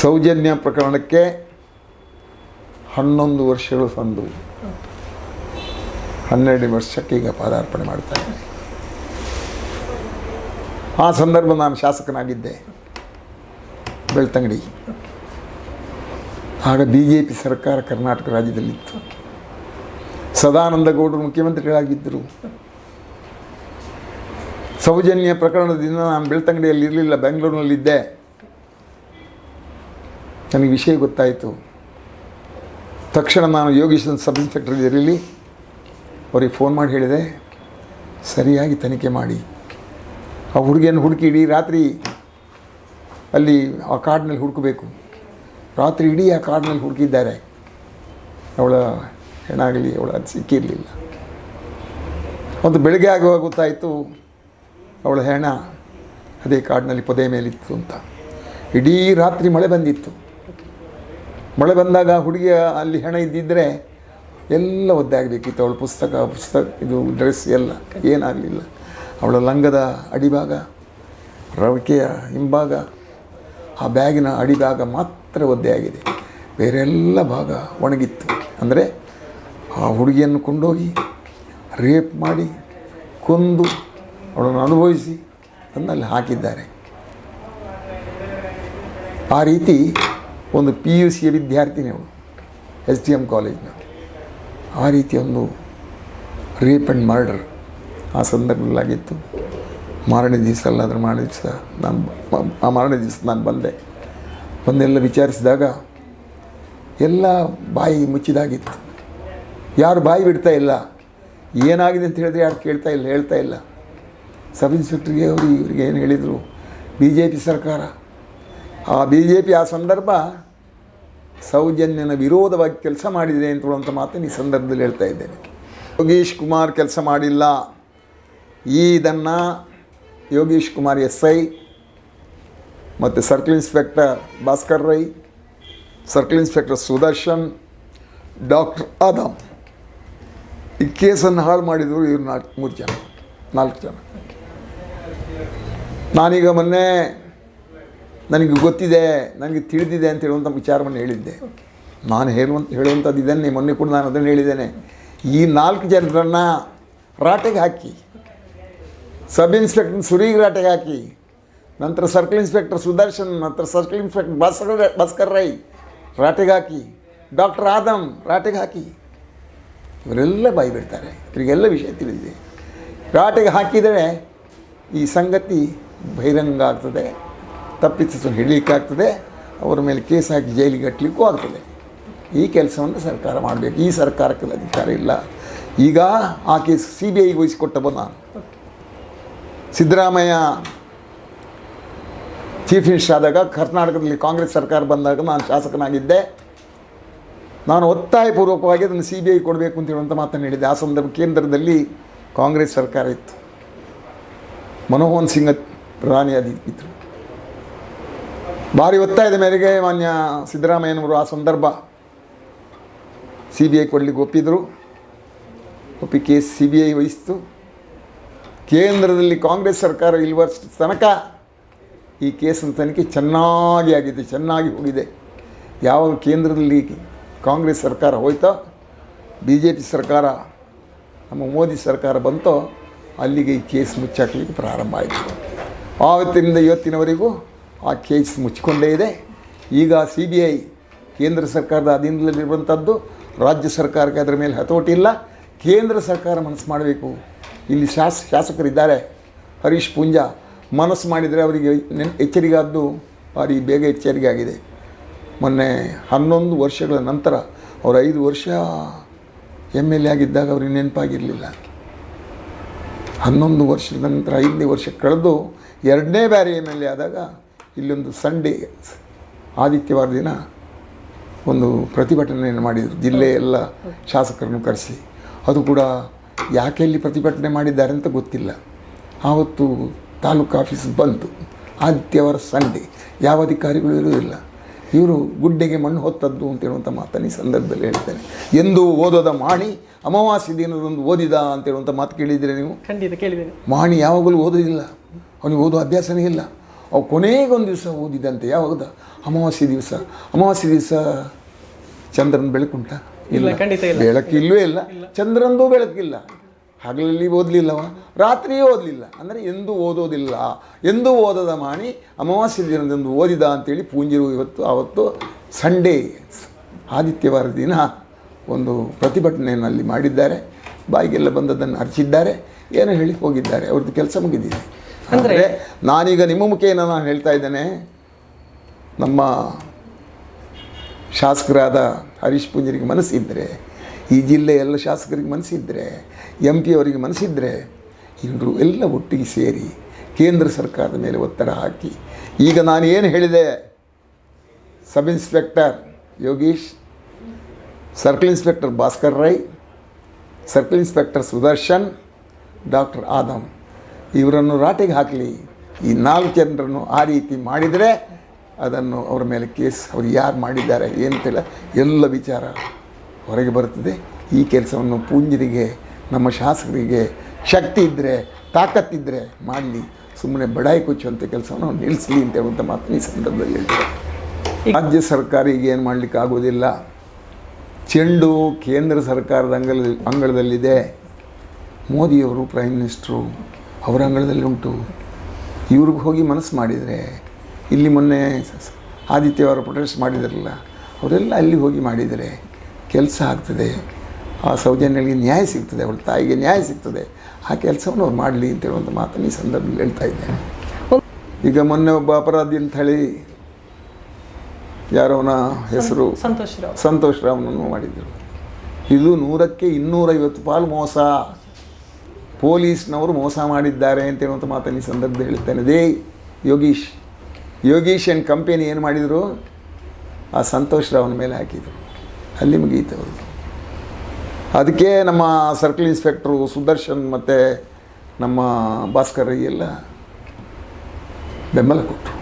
ಸೌಜನ್ಯ ಪ್ರಕರಣಕ್ಕೆ ಹನ್ನೊಂದು ವರ್ಷಗಳು ಸಂದು. ಹನ್ನೆರಡು ವರ್ಷಕ್ಕೆ ಈಗ ಪಾದಾರ್ಪಣೆ ಮಾಡ್ತಾರೆ. ಆ ಸಂದರ್ಭ ನಾನು ಶಾಸಕನಾಗಿದ್ದೆ. ಬೆಳ್ತಂಗಡಿ. ಆಗ ಬಿ ಜೆ ಪಿ ಸರ್ಕಾರ ಕರ್ನಾಟಕ ರಾಜ್ಯದಲ್ಲಿತ್ತು. ಸದಾನಂದ ಗೌಡರು ಮುಖ್ಯಮಂತ್ರಿಗಳಾಗಿದ್ದರು. ಸೌಜನ್ಯ ಪ್ರಕರಣದಿಂದ ನಾನು ಬೆಳ್ತಂಗಡಿಯಲ್ಲಿ ಇರಲಿಲ್ಲ ಬೆಂಗಳೂರಿನಲ್ಲಿದ್ದೆ. ನನಗೆ ವಿಷಯ ಗೊತ್ತಾಯಿತು. ತಕ್ಷಣ ನಾನು ಯೋಗೀಶ್ ಸಬ್ ಇನ್ಸ್ಪೆಕ್ಟರ್ ಇರಲಿ. ಅವರಿಗೆ ಫೋನ್ ಮಾಡಿ ಹೇಳಿದೆ, ಸರಿಯಾಗಿ ತನಿಖೆ ಮಾಡಿ. ಆ ಹುಡುಗಿಯನ್ನು ಹುಡುಕಿ ಇಡೀ ರಾತ್ರಿ ಅಲ್ಲಿ ಆ ಕಾಡಿನಲ್ಲಿ ಹುಡುಕಬೇಕು. ರಾತ್ರಿ ಇಡೀ ಆ ಕಾಡಿನಲ್ಲಿ ಹುಡುಕಿದ್ದಾರೆ. ಅವಳ ಹೆಣಾಗಲಿ ಅವಳ ಅದು ಸಿಕ್ಕಿರಲಿಲ್ಲ ಒಂದು ಬೆಳಗ್ಗೆ ಆಗುವಾಗ ಗೊತ್ತಾಯಿತು, ಅವಳ ಹೆಣ ಅದೇ ಕಾಡಿನಲ್ಲಿ ಪೊದೆ ಮೇಲಿತ್ತು ಅಂತ. ಇಡೀ ರಾತ್ರಿ ಮಳೆ ಬಂದಿತ್ತು. ಮಳೆ ಬಂದಾಗ ಹುಡುಗಿಯ ಅಲ್ಲಿ ಹೆಣ ಇದ್ದಿದ್ದರೆ ಎಲ್ಲ ಒದ್ದೆ ಆಗಬೇಕಿತ್ತು. ಅವಳ ಪುಸ್ತಕ ಪುಸ್ತಕ, ಇದು ಡ್ರೆಸ್ ಎಲ್ಲ ಏನಾಗಲಿಲ್ಲ. ಅವಳ ಲಂಗದ ಅಡಿಭಾಗ, ರವಿಕೆಯ ಹಿಂಭಾಗ, ಆ ಬ್ಯಾಗಿನ ಅಡಿಭಾಗ ಮಾತ್ರ ಒದ್ದೆ ಆಗಿದೆ. ಬೇರೆ ಎಲ್ಲ ಭಾಗ ಒಣಗಿತ್ತು. ಅಂದರೆ ಆ ಹುಡುಗಿಯನ್ನು ಕೊಂಡೋಗಿ ರೇಪ್ ಮಾಡಿ ಕೊಂದು ಅವಳನ್ನು ಅನುಭವಿಸಿ ತನ್ನಲ್ಲಿ ಹಾಕಿದ್ದಾರೆ. ಆ ರೀತಿ ಒಂದು ಪಿ ಯು ಸಿಯ ವಿದ್ಯಾರ್ಥಿನಿ ಅವಳು ಎಸ್ ಡಿ ಎಂ ಕಾಲೇಜ್ನ ಆ ರೀತಿಯ ಒಂದು ರೇಪ್ ಆ್ಯಂಡ್ ಮರ್ಡರ್ ಆ ಸಂದರ್ಭದಲ್ಲಾಗಿತ್ತು ಮಾರನೇ ದಿವಸ ಅಲ್ಲಾದರೂ ಮಾರನೇ ದಿವಸ ನಾನು ಆ ಮಾರನೇ ದಿವಸ ನಾನು ಬಂದೆ. ಬಂದೆಲ್ಲ ವಿಚಾರಿಸಿದಾಗ ಎಲ್ಲ ಬಾಯಿ ಮುಚ್ಚಿದಾಗಿತ್ತು. ಯಾರು ಬಾಯಿ ಬಿಡ್ತಾ ಇಲ್ಲ. ಏನಾಗಿದೆ ಅಂತ ಹೇಳಿದ್ರೆ ಯಾರು ಕೇಳ್ತಾ ಇಲ್ಲ, ಹೇಳ್ತಾ ಇಲ್ಲ. ಸಬ್ ಇನ್ಸ್ಪೆಕ್ಟ್ರಿಗೆ ಅವರು ಇವ್ರಿಗೆ ಏನು ಹೇಳಿದರು, ಬಿ ಜೆ ಪಿ ಸರ್ಕಾರ. ಆ ಬಿ ಜೆ ಪಿ ಆ ಸಂದರ್ಭ ಸೌಜನ್ಯನ ವಿರೋಧವಾಗಿ ಕೆಲಸ ಮಾಡಿದೆ ಅಂತ ಹೇಳುವಂಥ ಮಾತನ್ನು ಈ ಸಂದರ್ಭದಲ್ಲಿ ಹೇಳ್ತಾ ಇದ್ದೇನೆ. ಯೋಗೀಶ್ ಕುಮಾರ್ ಕೆಲಸ ಮಾಡಿಲ್ಲ. ಈ ಇದನ್ನು ಯೋಗೀಶ್ ಕುಮಾರ್ ಎಸ್ ಐ ಮತ್ತು circle inspector Bhaskar Rai, circle inspector Sudarshan, doctor Adam ಈ ಕೇಸನ್ನು ಹಾಳು ಮಾಡಿದರು ಇವರು ನಾಲ್ಕು ಮೂರು ಜನ, ನಾಲ್ಕು ಜನ. ನಾನೀಗ ಮೊನ್ನೆ ನನಗೆ ಗೊತ್ತಿದೆ, ನನಗೆ ತಿಳಿದಿದೆ ಅಂತ ಹೇಳುವಂಥ ವಿಚಾರವನ್ನು ಹೇಳಿದ್ದೆ. ನಾನು ಹೇಳುವಂಥ ಹೇಳುವಂಥದ್ದು ಇದನ್ನೇ, ಮೊನ್ನೆ ಕೂಡ ನಾನು ಅದನ್ನು ಹೇಳಿದ್ದೇನೆ. ಈ ನಾಲ್ಕು ಜನರನ್ನು ರಾಟೆಗೆ ಹಾಕಿ, ಸಬ್ ಇನ್ಸ್ಪೆಕ್ಟರ್ ಸುರೀಗ್ ರಾಟೆಗೆ ಹಾಕಿ, ನಂತರ ಸರ್ಕಲ್ ಇನ್ಸ್ಪೆಕ್ಟರ್ ಸುದರ್ಶನ್, ನಂತರ ಸರ್ಕಲ್ ಇನ್ಸ್ಪೆಕ್ಟರ್ ಭಾಸ್ಕರ್ ಭಾಸ್ಕರ್ ರೈ ರಾಟೆಗೆ ಹಾಕಿ, ಡಾಕ್ಟರ್ ಆದಮ್ ರಾಟೆಗೆ ಹಾಕಿ, ಇವರೆಲ್ಲ ಬಾಯಿ ಬಿಡ್ತಾರೆ. ಇವರಿಗೆಲ್ಲ ವಿಷಯ ತಿಳಿದಿದೆ. ರಾಟೆಗೆ ಹಾಕಿದರೆ ಈ ಸಂಗತಿ ಬಹಿರಂಗ ಆಗ್ತದೆ. ತಪ್ಪಿತಸ್ಥರು ಹಿಡಲಿಕ್ಕಾಗ್ತದೆ, ಅವರ ಮೇಲೆ ಕೇಸ್ ಹಾಕಿ ಜೈಲಿಗೆ ಕಟ್ಟಲಿಕ್ಕೂ ಆಗ್ತದೆ. ಈ ಕೆಲಸವನ್ನು ಸರ್ಕಾರ ಮಾಡಬೇಕು. ಈ ಸರ್ಕಾರಕ್ಕೆ ಅಧಿಕಾರ ಇಲ್ಲ. ಈಗ ಆ ಕೇಸ್ ಸಿ ಬಿ ಐಗೆ ವಹಿಸಿಕೊಟ್ಟವ ನಾನು ಸಿದ್ದರಾಮಯ್ಯ ಚೀಫ್ ಮಿನಿಸ್ಟರ್ ಆದಾಗ ಕರ್ನಾಟಕದಲ್ಲಿ ಕಾಂಗ್ರೆಸ್ ಸರ್ಕಾರ ಬಂದಾಗ ನಾನು ಶಾಸಕನಾಗಿದ್ದೆ. ನಾನು ಒತ್ತಾಯಪೂರ್ವಕವಾಗಿ ಅದನ್ನು ಸಿ ಬಿ ಐ ಕೊಡಬೇಕು ಅಂತ ಹೇಳುವಂಥ ಮಾತನ್ನು ಹೇಳಿದ್ದೆ. ಆ ಸಂದರ್ಭ ಕೇಂದ್ರದಲ್ಲಿ ಕಾಂಗ್ರೆಸ್ ಸರ್ಕಾರ ಇತ್ತು. ಮನಮೋಹನ್ ಸಿಂಗ್ ಪ್ರಧಾನಿಯಾಗಿದ್ದರು ಭಾರಿ ಒತ್ತಾಯದ ಮೇರೆಗೆ ಮಾನ್ಯ ಸಿದ್ದರಾಮಯ್ಯನವರು. ಆ ಸಂದರ್ಭ ಸಿ ಬಿ ಐ ಕೊಡಲಿಕ್ಕೆ ಒಪ್ಪಿದರು. ಒಪ್ಪಿ ಕೇಸ್ ಸಿ ಬಿ ಐ ವಹಿಸಿತು. ಕೇಂದ್ರದಲ್ಲಿ ಕಾಂಗ್ರೆಸ್ ಸರ್ಕಾರ ಇಲ್ಲಿ ವರ್ಷ ತನಕ ಈ ಕೇಸಿನ ತನಿಖೆ ಚೆನ್ನಾಗಿ ಆಗಿದೆ, ಚೆನ್ನಾಗಿ ಹೋಗಿದೆ. ಯಾವಾಗ ಕೇಂದ್ರದಲ್ಲಿ ಕಾಂಗ್ರೆಸ್ ಸರ್ಕಾರ ಹೋಯ್ತೋ ಬಿ ಜೆ ಪಿ ಸರ್ಕಾರ, ನಮ್ಮ ಮೋದಿ ಸರ್ಕಾರ ಬಂತೋ, ಅಲ್ಲಿಗೆ ಈ ಕೇಸ್ ಮುಚ್ಚಾಕಲಿಕ್ಕೆ ಪ್ರಾರಂಭ ಆಯಿತು. ಆವತ್ತಿನಿಂದ ಇವತ್ತಿನವರೆಗೂ ಆ ಕೇಸ್ ಮುಚ್ಚಿಕೊಂಡೇ ಇದೆ. ಈಗ ಸಿ ಬಿ ಐ ಕೇಂದ್ರ ಸರ್ಕಾರದ ಅಧೀನದಲ್ಲಿರುವಂಥದ್ದು ರಾಜ್ಯ ಸರ್ಕಾರಕ್ಕೆ ಅದರ ಮೇಲೆ ಹತೋಟಿ ಇಲ್ಲ. ಕೇಂದ್ರ ಸರ್ಕಾರ ಮನಸ್ಸು ಮಾಡಬೇಕು. ಇಲ್ಲಿ ಶಾಸ, ಶಾಸಕರಿದ್ದಾರೆ. ಹರೀಶ್ ಪೂಂಜಾ ಮನಸ್ಸು ಮಾಡಿದರೆ ಅವರಿಗೆ ಎಚ್ಚರಿಗಾದ್ದು ಭಾರಿ ಬೇಗ ಎಚ್ಚರಿಕೆ ಆಗಿದೆ. ಮೊನ್ನೆ ಹನ್ನೊಂದು ವರ್ಷಗಳ ನಂತರ ಅವರು ಐದು ವರ್ಷ ಎಂ ಎಲ್ ಎ ಆಗಿದ್ದಾಗ ಅವ್ರಿಗೆ ನೆನಪಾಗಿರಲಿಲ್ಲ. ಹನ್ನೊಂದು ವರ್ಷದ ನಂತರ ಐದನೇ ವರ್ಷ ಕಳೆದು ಎರಡನೇ ಬಾರಿ ಎಂ ಎಲ್ ಎ ಆದಾಗ ಇಲ್ಲೊಂದು ಸಂಡೇ ಆದಿತ್ಯವಾರ ದಿನ ಒಂದು ಪ್ರತಿಭಟನೆಯನ್ನು ಮಾಡಿದರು. ಜಿಲ್ಲೆ ಎಲ್ಲ ಶಾಸಕರನ್ನು ಕರೆಸಿ. ಅದು ಕೂಡ ಯಾಕೆ ಇಲ್ಲಿ ಪ್ರತಿಭಟನೆ ಮಾಡಿದ್ದಾರೆ ಅಂತ ಗೊತ್ತಿಲ್ಲ. ಆವತ್ತು ತಾಲೂಕು ಆಫೀಸ್ ಬಂತು. ಆದಿತ್ಯವಾರ ಸಂಡೇ ಯಾವ ಅಧಿಕಾರಿಗಳು ಇರುವುದಿಲ್ಲ. ಇವರು ಗುಡ್ಡೆಗೆ ಮಣ್ಣು ಹೊತ್ತದ್ದು ಅಂತ ಹೇಳುವಂಥ ಮಾತನ್ನು ಈ ಸಂದರ್ಭದಲ್ಲಿ ಹೇಳ್ತೇನೆ ಎಂದು ಓದೋದ ಮಾಣಿ ಅಮಾವಾಸ್ಯ ದಿನದೊಂದು ಓದಿದ ಅಂತ ಹೇಳುವಂಥ ಮಾತು ಕೇಳಿದರೆ ನೀವು? ಖಂಡಿತ ಕೇಳಿದ್ದೀನಿ. ಮಾಣಿ ಯಾವಾಗಲೂ ಓದೋದಿಲ್ಲ ಅವನಿಗೆ ಓದೋ ಅಭ್ಯಾಸನೇ ಇಲ್ಲ. ಅವು ಕೊನೆಗೊಂದು ದಿವಸ ಓದಿದಂತೆ ಯಾವಾಗ ಅಮಾವಾಸ್ಯ ದಿವಸ. ಅಮಾವಾಸ್ಯ ದಿವಸ ಚಂದ್ರನ ಬೆಳಕುಂಟ? ಇಲ್ಲ. ಬೆಳಕಿಲ್ಲವೇ ಇಲ್ಲ. ಚಂದ್ರಂದು ಬೆಳಕಿಲ್ಲ. ಹಗಲಲ್ಲಿ ಓದಲಿಲ್ಲವ ರಾತ್ರಿಯೂ ಓದಲಿಲ್ಲ. ಅಂದರೆ ಎಂದೂ ಓದೋದಿಲ್ಲ. ಎಂದೂ ಓದದ ಮಾಣಿ ಅಮಾವಾಸ್ಯ ದಿನದಂದು ಓದಿದ ಅಂತೇಳಿ ಪೂಂಜಿರು ಇವತ್ತು ಆವತ್ತು ಸಂಡೇ ಆದಿತ್ಯವಾರ ದಿನ ಒಂದು ಪ್ರತಿಭಟನೆಯಲ್ಲಿ ಮಾಡಿದ್ದಾರೆ. ಬಾಯಿಗೆಲ್ಲ ಬಂದದ್ದನ್ನು ಅರ್ಚಿದ್ದಾರೆ ಏನೋ ಹೇಳಿ ಹೋಗಿದ್ದಾರೆ. ಅವ್ರದ್ದು ಕೆಲಸ ಮುಗಿದಿದೆ. ಅಂದರೆ ನಾನೀಗ ನಿಮ್ಮ ಮುಖೇನ ನಾನು ಹೇಳ್ತಾ ಇದ್ದೇನೆ. ನಮ್ಮ ಶಾಸಕರಾದ ಹರೀಶ್ ಪೂಂಜರಿಗೆ ಮನಸ್ಸಿದ್ದರೆ ಈ ಜಿಲ್ಲೆಯ ಎಲ್ಲ ಶಾಸಕರಿಗೆ ಮನಸ್ಸಿದ್ದರೆ ಎಂ ಪಿ ಅವರಿಗೆ ಮನಸ್ಸಿದ್ದರೆ ಇವರು ಎಲ್ಲ ಒಟ್ಟಿಗೆ ಸೇರಿ ಕೇಂದ್ರ ಸರ್ಕಾರದ ಮೇಲೆ ಒತ್ತಡ ಹಾಕಿ. ಈಗ ನಾನು ಏನು ಹೇಳಿದೆ? Sub inspector Yogish, circle inspector Bhaskar Rai, circle inspector Sudarshan, doctor Adam. ಇವರನ್ನು ರಾಟಿಗೆ ಹಾಕಲಿ. ಈ ನಾಲ್ಕು ಜನರನ್ನು ಆ ರೀತಿ ಮಾಡಿದರೆ ಅದನ್ನು ಅವರ ಮೇಲೆ ಕೇಸ್ ಅವರು ಯಾರು ಮಾಡಿದ್ದಾರೆ ಏನಂತಿಲ್ಲ ಎಲ್ಲ ವಿಚಾರ ಹೊರಗೆ ಬರುತ್ತದೆ. ಈ ಕೆಲಸವನ್ನು ಪೂಂಜರಿಗೆ ನಮ್ಮ ಶಾಸಕರಿಗೆ ಶಕ್ತಿ ಇದ್ದರೆ ತಾಕತ್ತಿದ್ದರೆ ಮಾಡಲಿ. ಸುಮ್ಮನೆ ಬಡಾಯಿ ಕುಚ್ಚುವಂಥ ಕೆಲಸವನ್ನು ನಿಲ್ಲಿಸಲಿ ಅಂತ ಹೇಳುವಂಥ ಮಾತು ಈ ಸಂದರ್ಭದಲ್ಲಿ ಹೇಳ್ತಾರೆ. ರಾಜ್ಯ ಸರ್ಕಾರ ಈಗ ಏನು ಮಾಡಲಿಕ್ಕೆ ಆಗೋದಿಲ್ಲ ಚೆಂಡು ಕೇಂದ್ರ ಸರ್ಕಾರದ ಅಂಗಳ ಅಂಗಳದಲ್ಲಿದೆ. ಮೋದಿಯವರು ಪ್ರೈಮ್ ಮಿನಿಸ್ಟ್ರು ಅವರ ಅಂಗಳದಲ್ಲಿ ಉಂಟು. ಇವ್ರಿಗೆ ಹೋಗಿ ಮನಸ್ಸು ಮಾಡಿದರೆ ಇಲ್ಲಿ ಮೊನ್ನೆ ಆದಿತ್ಯವಾರ ಪ್ರೊಟೆಸ್ಟ್ ಮಾಡಿದಾರಲ್ಲ ಅವರೆಲ್ಲ ಅಲ್ಲಿ ಹೋಗಿ ಮಾಡಿದರೆ ಕೆಲಸ ಆಗ್ತದೆ. ಆ ಸೌಜನ್ಯಗಳಿಗೆ ನ್ಯಾಯ ಸಿಗ್ತದೆ ಅವಳ ತಾಯಿಗೆ ನ್ಯಾಯ ಸಿಗ್ತದೆ. ಆ ಕೆಲಸವನ್ನು ಅವ್ರು ಮಾಡಲಿ ಅಂತ ಹೇಳುವಂಥ ಮಾತನ್ನು ಈ ಸಂದರ್ಭದಲ್ಲಿ ಹೇಳ್ತಾ ಇದ್ದೇನೆ. ಈಗ ಮೊನ್ನೆ ಒಬ್ಬ ಅಪರಾಧಿ ಅಂತ ಹೇಳಿ ಯಾರವನ ಹೆಸರು? ಸಂತೋಷ್ ರಾವ್. ಸಂತೋಷ್ ರಾವ್ನನ್ನು ಮಾಡಿದರು ಇದು ನೂರಕ್ಕೆ ಇನ್ನೂರೈವತ್ತು ಪಾಲು ಮೋಸ. ಪೊಲೀಸ್ನವರು ಮೋಸ ಮಾಡಿದ್ದಾರೆ ಅಂತ ಹೇಳುವಂಥ ಮಾತಲ್ಲಿ ಸಂದರ್ಭದಲ್ಲಿ ಹೇಳ್ತಾನೆ ದೇ ಯೋಗೀಶ್ ಯೋಗೀಶ್ ಆ್ಯಂಡ್ ಕಂಪೆನಿ ಏನು ಮಾಡಿದರು? ಆ ಸಂತೋಷ್ ರಾವ್ನ ಮೇಲೆ ಹಾಕಿದರು. ಅಲ್ಲಿ ಮುಗೀತು ಅವ್ರಿಗೆ ಅದಕ್ಕೆ ನಮ್ಮ ಸರ್ಕಲ್ ಇನ್ಸ್ಪೆಕ್ಟ್ರು ಸುದರ್ಶನ್ ಮತ್ತು ನಮ್ಮ ಭಾಸ್ಕರ್ ಎಲ್ಲ ಬೆಂಬಲ ಕೊಟ್ಟರು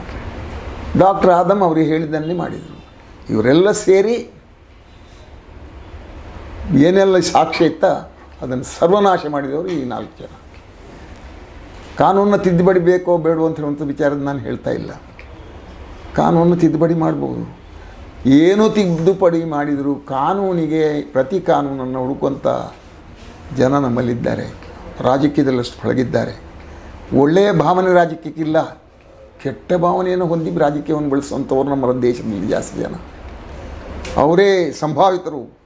ಡಾಕ್ಟರ್ ಆದಮ್ ಅವರಿಗೆ ಹೇಳಿದ್ದನ್ನೇ ಮಾಡಿದರು. ಇವರೆಲ್ಲ ಸೇರಿ ಏನೆಲ್ಲ ಸಾಕ್ಷ್ಯ ಇತ್ತ? ಅದನ್ನು ಸರ್ವನಾಶ ಮಾಡಿದವರು ಈ ನಾಲ್ಕು ಜನ. ಕಾನೂನನ್ನ ತಿದ್ದುಪಡಿ ಬೇಕೋ ಬೇಡೋ ಅಂತ ಹೇಳುವಂಥ ವಿಚಾರದ ನಾನು ಹೇಳ್ತಾ ಇಲ್ಲ. ಕಾನೂನನ್ನು ತಿದ್ದುಪಡಿ ಮಾಡ್ಬೋದು. ಏನು ತಿದ್ದುಪಡಿ ಮಾಡಿದರೂ ಕಾನೂನಿಗೆ ಪ್ರತಿ ಕಾನೂನನ್ನು ಹುಡುಕುವಂಥ ಜನ ನಮ್ಮಲ್ಲಿದ್ದಾರೆ. ರಾಜಕೀಯದಲ್ಲಷ್ಟು ಪಳಗಿದ್ದಾರೆ. ಒಳ್ಳೆಯ ಭಾವನೆ ರಾಜಕೀಯಕ್ಕಿಲ್ಲ. ಕೆಟ್ಟ ಭಾವನೆಯನ್ನು ಹೊಂದಿ ರಾಜಕೀಯವನ್ನು ಬೆಳೆಸುವಂಥವ್ರು ನಮ್ಮ ದೇಶದಲ್ಲಿ ಜಾಸ್ತಿ ಜನ. ಅವರೇ ಸಂಭಾವಿತರು.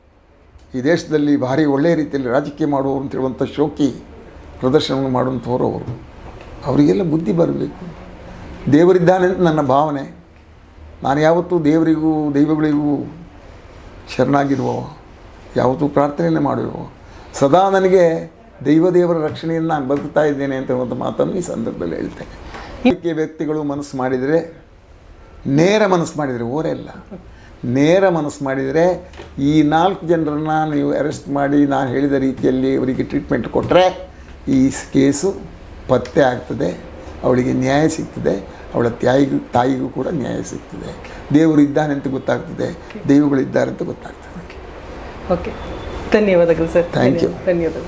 ಈ ದೇಶದಲ್ಲಿ ಭಾರಿ ಒಳ್ಳೆಯ ರೀತಿಯಲ್ಲಿ ರಾಜಕೀಯ ಮಾಡುವವರು ಅಂತ ಶೋಕಿ ಪ್ರದರ್ಶನವನ್ನು ಮಾಡುವಂಥವ್ರು ಅವರು. ಅವರಿಗೆಲ್ಲ ಬುದ್ಧಿ ಬರಬೇಕು. ದೇವರಿದ್ದಾನೆ ಅಂತ ನನ್ನ ಭಾವನೆ. ನಾನು ಯಾವತ್ತೂ ದೇವರಿಗೂ, ದೈವಗಳಿಗೂ ಶರಣಾಗಿರುವವ. ಯಾವತ್ತೂ ಪ್ರಾರ್ಥನೆಯನ್ನು ಮಾಡುವವ. ಸದಾ ನನಗೆ ದೈವ ದೇವರ ರಕ್ಷಣೆಯನ್ನು ನಾನು ಬದುಕ್ತಾ ಇದ್ದೇನೆ ಅಂತ ಹೇಳುವಂಥ ಮಾತನ್ನು ಈ ಸಂದರ್ಭದಲ್ಲಿ ಹೇಳ್ತೇನೆ. ವ್ಯಕ್ತಿಗಳು ಮನಸ್ಸು ಮಾಡಿದರೆ, ನೇರ ಮನಸ್ಸು ಮಾಡಿದರೆ ಓರೆಲ್ಲ ನೇರ ಮನಸ್ಸು ಮಾಡಿದರೆ ಈ ನಾಲ್ಕು ಜನರನ್ನು ನೀವು ಅರೆಸ್ಟ್ ಮಾಡಿ ನಾನು ಹೇಳಿದ ರೀತಿಯಲ್ಲಿ ಅವರಿಗೆ ಟ್ರೀಟ್ಮೆಂಟ್ ಕೊಟ್ಟರೆ ಈ ಕೇಸು ಪತ್ತೆ ಆಗ್ತದೆ ಅವಳಿಗೆ ನ್ಯಾಯ ಸಿಗ್ತದೆ ಅವಳ ತಾಯಿಗೂ ತಾಯಿಗೂ ಕೂಡ ನ್ಯಾಯ ಸಿಗ್ತದೆ. ದೇವರು ಇದ್ದಾನೆ ಅಂತ ಗೊತ್ತಾಗ್ತದೆ ದೈವಗಳಿದ್ದಾರೆ ಅಂತ ಗೊತ್ತಾಗ್ತದೆ. ಓಕೆ ಧನ್ಯವಾದಗಳು ಸರ್. ಥ್ಯಾಂಕ್ ಯು ಧನ್ಯವಾದಗಳು.